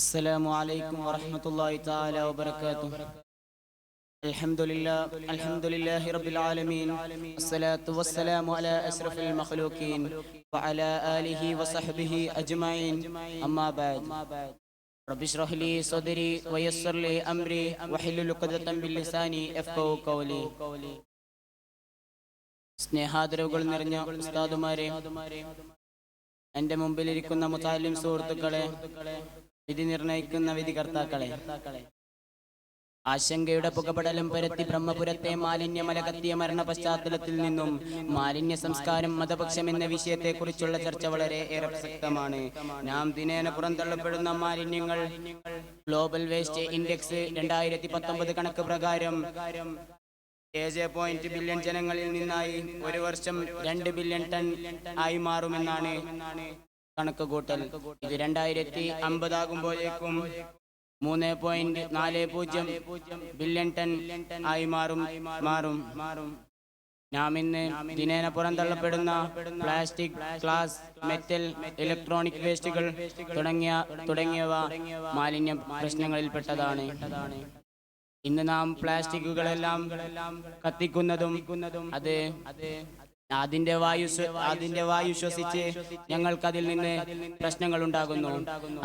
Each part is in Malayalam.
السلام عليكم ورحمة الله تعالى وبركاته الحمد لله الحمد لله رب العالمين الصلاة والسلام على أشرف المخلوقين وعلى آله وصحبه أجمعين أما بعد رب اشرح لي صدري ويسر لي أمري وحلل عقدة من لساني يفقهوا قولي സ്നേഹാദരവുകൾ നിറഞ്ഞ ഉസ്താദുമാരെ എന്റെ മുമ്പിലിരിക്കുന്ന മുതാലിം സുഹൃത്തുക്കളെ വിധി നിർണയിക്കുന്ന വിധികർത്താക്കളെ ആശങ്കയുടെ പുകപടലം പരത്തി ബ്രഹ്മപുരത്തെ മാലിന്യമല കത്തിയ മരണ പശ്ചാത്തലത്തിൽ നിന്നും മാലിന്യ സംസ്കാരം മതപക്ഷം എന്ന വിഷയത്തെക്കുറിച്ചുള്ള ചർച്ച വളരെ ഏറെ പ്രസക്തമാണ്. നാം ദിനേന പുറന്തള്ളപ്പെടുന്ന മാലിന്യങ്ങൾ ഗ്ലോബൽ വേസ്റ്റ് ഇൻഡെക്സ് രണ്ടായിരത്തി പത്തൊമ്പത് കണക്ക് പ്രകാരം ഏഴ് പോയിന്റ് ബില്യൺ ജനങ്ങളിൽ നിന്നായി ഒരു വർഷം രണ്ട് ബില്യൺ ടൺ ആയി മാറുമെന്നാണ് കണക്ക് കൂട്ടൽ ഇത് രണ്ടായിരത്തി അമ്പതാകുമ്പോഴേക്കും മൂന്ന് പോയിന്റ് നാല് പൂജ്യം ബില്യൺ ടൺ ആയി മാറും മാറും മാറും. നാം ഇന്ന് ദിനേന പുറന്തള്ളപ്പെടുന്ന പ്ലാസ്റ്റിക് ഗ്ലാസ് മെറ്റൽ ഇലക്ട്രോണിക് വേസ്റ്റുകൾ തുടങ്ങിയ തുടങ്ങിയവ മാലിന്യ പ്രശ്നങ്ങളിൽപ്പെട്ടതാണ്. ഇന്ന് നാം പ്ലാസ്റ്റിക്കുകളെല്ലാം കത്തിക്കുന്നതും അത് അതിന്റെ വായു അതിന്റെ വായു ശ്വസിച്ച് ഞങ്ങൾക്ക് അതിൽ നിന്ന് പ്രശ്നങ്ങൾ ഉണ്ടാകുന്നു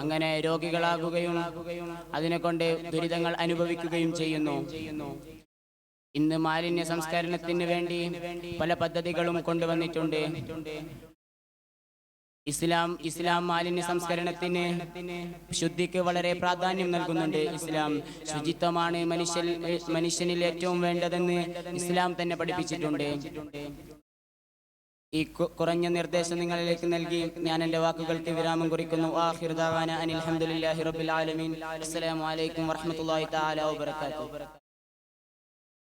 അങ്ങനെ രോഗികളാകുകയും അതിനെ കൊണ്ട് ദുരിതങ്ങൾ അനുഭവിക്കുകയും ചെയ്യുന്നു. ഇന്ന് മാലിന്യ സംസ്കരണത്തിന് വേണ്ടി പല പദ്ധതികളും കൊണ്ടുവന്നിട്ടുണ്ട്. ഇസ്ലാം ഇസ്ലാം മാലിന്യ സംസ്കരണത്തിന് ശുദ്ധിക്ക് വളരെ പ്രാധാന്യം നൽകുന്നുണ്ട് ഇസ്ലാം. ശുചിത്വമാണ് മനുഷ്യൻ മനുഷ്യനിൽ ഏറ്റവും വേണ്ടതെന്ന് ഇസ്ലാം തന്നെ പഠിപ്പിച്ചിട്ടുണ്ട്. ഈ കുറഞ്ഞ നിർദ്ദേശം നിങ്ങളിലേക്ക് നൽകി ഞാൻ എന്റെ വാക്കുകൾക്ക് വിരാമം കുറിക്കുന്നു. ആഖിർ ദഅവാന അനിൽ ഹംദുലില്ലാഹി റബ്ബിൽ ആലമീൻ. അസ്സലാമു അലൈക്കും വറഹ്മത്തുള്ളാഹി തആല വബറകാതുഹു.